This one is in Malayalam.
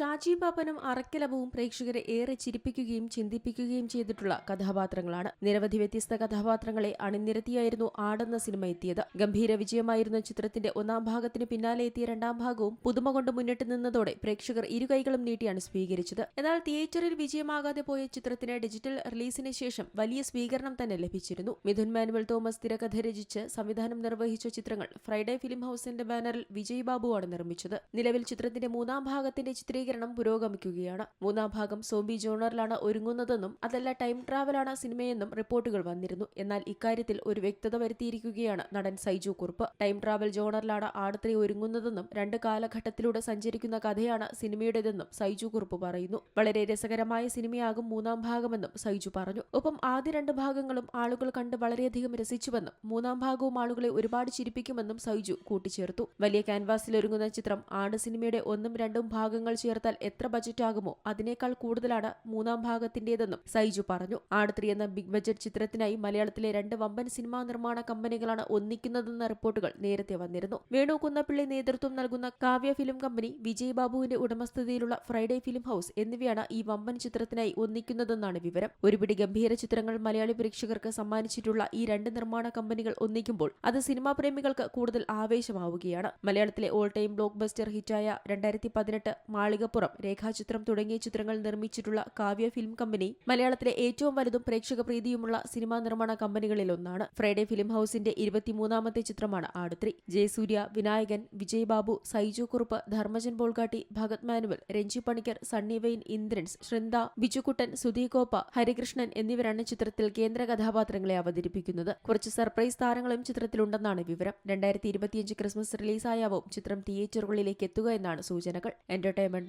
ഷാജി പാപ്പനും അറക്കലവും പ്രേക്ഷകരെ ഏറെ ചിരിപ്പിക്കുകയും ചിന്തിപ്പിക്കുകയും ചെയ്തിട്ടുള്ള കഥാപാത്രങ്ങളാണ്. നിരവധി വ്യത്യസ്ത കഥാപാത്രങ്ങളെ അണിനിരത്തിയായിരുന്നു ആടെന്ന സിനിമ എത്തിയത്. ഗംഭീര വിജയമായിരുന്ന ചിത്രത്തിന്റെ ഒന്നാം ഭാഗത്തിന് പിന്നാലെ എത്തിയ രണ്ടാം ഭാഗവും പുതുമ കൊണ്ട് മുന്നിട്ട് നിന്നതോടെ പ്രേക്ഷകർ ഇരുകൈകളും നീട്ടിയാണ് സ്വീകരിച്ചത്. എന്നാൽ തിയേറ്ററിൽ വിജയമാകാതെ പോയ ചിത്രത്തിന് ഡിജിറ്റൽ റിലീസിന് ശേഷം വലിയ സ്വീകരണം തന്നെ ലഭിച്ചിരുന്നു. മിഥുൻ മാനുവൽ തോമസ് തിരക്കഥ രചിച്ച് സംവിധാനം നിർവഹിച്ച ചിത്രങ്ങൾ ഫ്രൈഡേ ഫിലിം ഹൌസിന്റെ ബാനറിൽ വിജയ് ബാബുവാണ് നിർമ്മിച്ചത്. നിലവിൽ ചിത്രത്തിന്റെ മൂന്നാം ഭാഗത്തിന്റെ ചിത്രീകരണം പുരോഗമിക്കുകയാണ്. മൂന്നാം ഭാഗം സോംബി ജോണറിലാണ് ഒരുങ്ങുന്നതെന്നും അതല്ല ടൈം ട്രാവലാണ് സിനിമയെന്നും റിപ്പോർട്ടുകൾ വന്നിരുന്നു. എന്നാൽ ഇക്കാര്യത്തിൽ ഒരു വ്യക്തത വരുത്തിയിരിക്കുകയാണ് നടൻ സൈജു കുറുപ്പ്. ടൈം ട്രാവൽ ജോണറിലാണ് ആടത്രി ഒരുങ്ങുന്നതെന്നും രണ്ട് കാലഘട്ടത്തിലൂടെ സഞ്ചരിക്കുന്ന കഥയാണ് സിനിമയുടേതെന്നും സൈജു കുറുപ്പ് പറയുന്നു. വളരെ രസകരമായ സിനിമയാകും മൂന്നാം ഭാഗമെന്നും സൈജു പറഞ്ഞു. ഒപ്പം ആദ്യ രണ്ട് ഭാഗങ്ങളും ആളുകൾ കണ്ട് വളരെയധികം രസിച്ചുവെന്നും മൂന്നാം ഭാഗവും ആളുകളെ ഒരുപാട് ചിരിപ്പിക്കുമെന്നും സൈജു കൂട്ടിച്ചേർത്തു. വലിയ ക്യാൻവാസിൽ ഒരുങ്ങുന്ന ചിത്രം ആട് സിനിമയുടെ ഒന്നും രണ്ടും ഭാഗങ്ങൾ ചേർത്താൽ എത്ര ബജറ്റ് ആകുമോ അതിനേക്കാൾ കൂടുതലാണ് മൂന്നാം ഭാഗത്തിന്റേതെന്നും സൈജു പറഞ്ഞു. ആട് എന്ന ബിഗ് ബജറ്റ് ചിത്രത്തിനായി മലയാളത്തിലെ രണ്ട് വമ്പൻ സിനിമാ നിർമ്മാണ കമ്പനികളാണ് ഒന്നിക്കുന്നതെന്ന റിപ്പോർട്ടുകൾ നേരത്തെ വന്നിരുന്നു. വേണു കുന്നപ്പിള്ളി നേതൃത്വം നൽകുന്ന കാവ്യ ഫിലിം കമ്പനി വിജയ് ബാബുവിന്റെ ഉടമസ്ഥതയിലുള്ള ഫ്രൈഡേ ഫിലിം ഹൌസ് എന്നിവയാണ് ഈ വമ്പൻ ചിത്രത്തിനായി ഒന്നിക്കുന്നതെന്നാണ് വിവരം. ഒരുപിടി ഗംഭീര ചിത്രങ്ങൾ മലയാളി പ്രേക്ഷകർക്ക് സമ്മാനിച്ചിട്ടുള്ള ഈ രണ്ട് നിർമ്മാണ കമ്പനികൾ ഒന്നിക്കുമ്പോൾ അത് സിനിമാ പ്രേമികൾക്ക് കൂടുതൽ ആവേശമാവുകയാണ്. മലയാളത്തിലെ ഓൾ ടൈം ബ്ലോക്ക് ബസ്റ്റർ ഹിറ്റായ രണ്ടായിരത്തി പതിനെട്ട് മാളികപ്പുറം രേഖാചിത്രം തുടങ്ങിയ ചിത്രങ്ങൾ നിർമ്മിച്ചിട്ടുള്ള കാവ്യ ഫിലിം കമ്പനി മലയാളത്തിലെ ഏറ്റവും വലുതും പ്രേക്ഷക പ്രീതിയുമുള്ള സിനിമാ നിർമ്മാണ കമ്പനികളിൽ ഒന്നാണ്. ഫ്രൈഡേ ഫിലിം ഹൌസിന്റെ ഇരുപത്തിമൂന്നാമത്തെ ചിത്രമാണ് ആടുത്രി ജയസൂര്യ വിനായകൻ വിജയ് ബാബു സൈജു കുറുപ്പ് ധർമ്മജൻ ബോൾഗാട്ടി ഭഗത് മാനുവൽ രഞ്ജി പണിക്കർ സണ്ണി വെയിൻ ഇന്ദ്രൻസ് ശൃന്ദ ബിജുക്കുട്ടൻ സുധീകോപ്പ ഹരികൃഷ്ണൻ എന്നിവരാണ് ചിത്രത്തിൽ കേന്ദ്ര കഥാപാത്രങ്ങളെ അവതരിപ്പിക്കുന്നത്. കുറച്ച് സർപ്രൈസ് താരങ്ങളും ചിത്രത്തിലുണ്ടെന്നാണ് വിവരം. രണ്ടായിരത്തി ഇരുപത്തിയഞ്ച് ക്രിസ്മസ് റിലീസായാവും ചിത്രം തിയേറ്ററുകളിലേക്ക് എത്തുക എന്നാണ് സൂചനകൾ. Entertainment